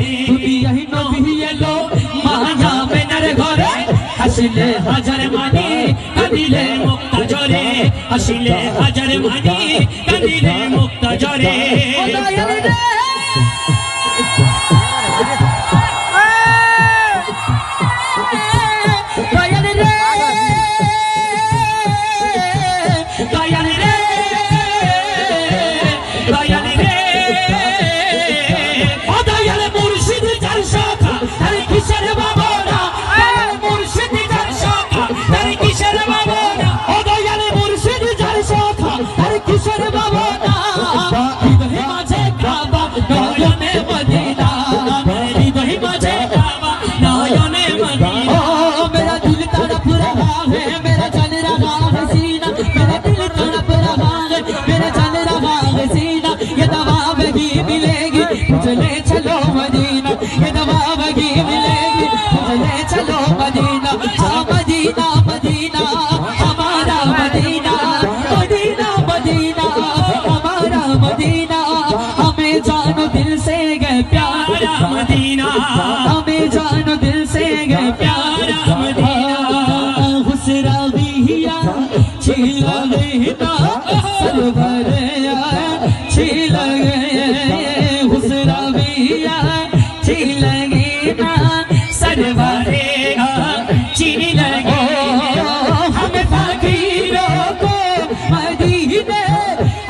দুনিয়াই নবী এলো। মায়ামেনার ঘরে। হাসিলে হাজার মানি, কাঁদিলে মুক্ত জরে হাসিলে হাজার মানি, কাঁদিলে মুক্ত জরে আরে কিসের বাবা दिल से गए प्यारा मदीना। हमें जानो दिल से गए प्यारा मदीना। हुसरा भी हिया छिला देता सरवर